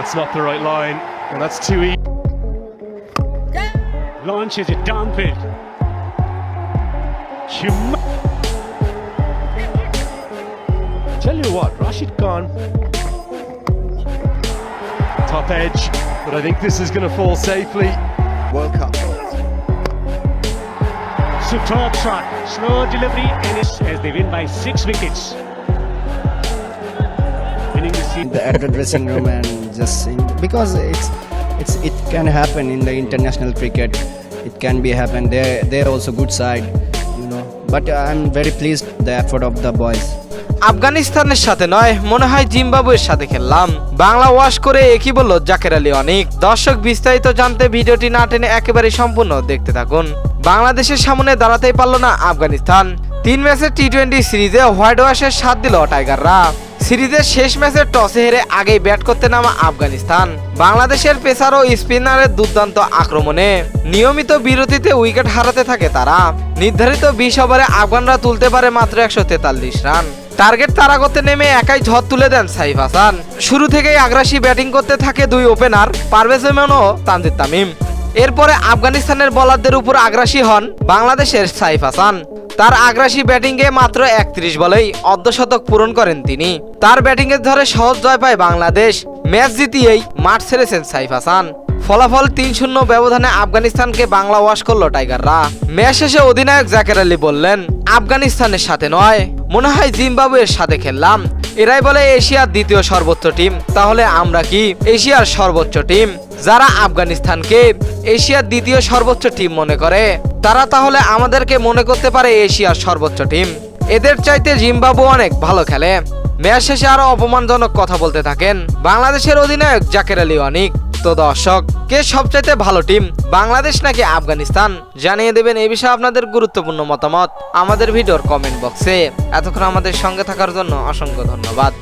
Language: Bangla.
That's not the right line, and that's too easy. Launches it, downfield. Hum- Tell you what, Rashid Khan. Top edge, but I think this is going to fall safely. World Cup. Superb shot. Slow delivery, Ennis as they win by six wickets. At the dressing room and just sing because it's it's it can happen in the international cricket it can be happen they're they're also good side you know but i'm very pleased the effort of the boys আফগানিস্তানের সাথে নয় মনে হয় জিম্বাবুয়ের সাথে খেললাম বাংলা ওয়াশ করে একই বলল জাকের আলী অনেক দর্শক বিস্তারিত জানতে ভিডিওটি না টেনে একেবারে সম্পূর্ণ দেখতে থাকুন বাংলাদেশের সামনে দাঁড়াতেই পারল না আফগানিস্তান তিন ম্যাচের টি টোয়েন্টি সিরিজে হোয়াইট ওয়াশের সাথ দিল টাইগাররা সিরিজের শেষ ম্যাচে টসে হেরে আগেই ব্যাট করতে নামা আফগানিস্তান। বাংলাদেশের পেসার ও স্পিনারের দুর্দান্ত আক্রমণে। নিয়মিত বিরতিতে উইকেট হারাতে থাকে তারা। নির্ধারিত বিশ ওভারে আফগানরা তুলতে পারে মাত্র একশো তেতাল্লিশ রান। টার্গেট তারা করতে নেমে একাই ঝড় তুলে দেন সাইফ হাসান। শুরু থেকেই আগ্রাসী ব্যাটিং করতে থাকে দুই ওপেনার, পারভেজ ইমন ও তানজিদ তামিম। এরপরে আফগানিস্তানের বোলারদের উপর আগ্রাসী হন বাংলাদেশের সাইফ হাসান। তার আগ্রাসী ব্যাটিংয়ে মাত্র একত্রিশ বলেই অর্ধশতক পূরণ করেন তিনি। তার ব্যাটিংয়ের ধরে সহজ জয় পায় বাংলাদেশ। ম্যাচ জিতিয়েই মাঠ ছেড়েছেন সাইফ হাসান। ফলাফল তিন শূন্য ব্যবধানে আফগানিস্তানকে বাংলা ওয়াশ করল টাইগাররা। ম্যাচ শেষে অধিনায়ক জাকের আলী বললেন, আফগানিস্তানের সাথে নয়। মনে হয় জিম্বাবুয়ের সাথে খেললাম। এরাই বলে এশিয়ার দ্বিতীয় সর্বোচ্চ টিম। তাহলে আমরা কি এশিয়ার সর্বোচ্চ টিম? যারা আফগানিস্তানকে এশিয়ার দ্বিতীয় সর্বোচ্চ টিম মনে করে, তারা তাহলে আমাদেরকে মনে করতে পারে এশিয়ার সর্বোচ্চ টিম। এদের চাইতে জিম্বাবু অনেক ভালো খেলে। ম্যাচ শেষে আরও অপমানজনক কথা বলতে থাকেন বাংলাদেশের অধিনায়ক জাকের আলী অনিক। তো দর্শক কে সবচাইতে ভালো টিম, বাংলাদেশ নাকি আফগানিস্তান? জানিয়ে দেবেন এই বিষয়ে আপনাদের গুরুত্বপূর্ণ মতামত আমাদের ভিডিওর কমেন্ট বক্সে। এতক্ষণ আমাদের সঙ্গে থাকার জন্য অসংখ্য ধন্যবাদ।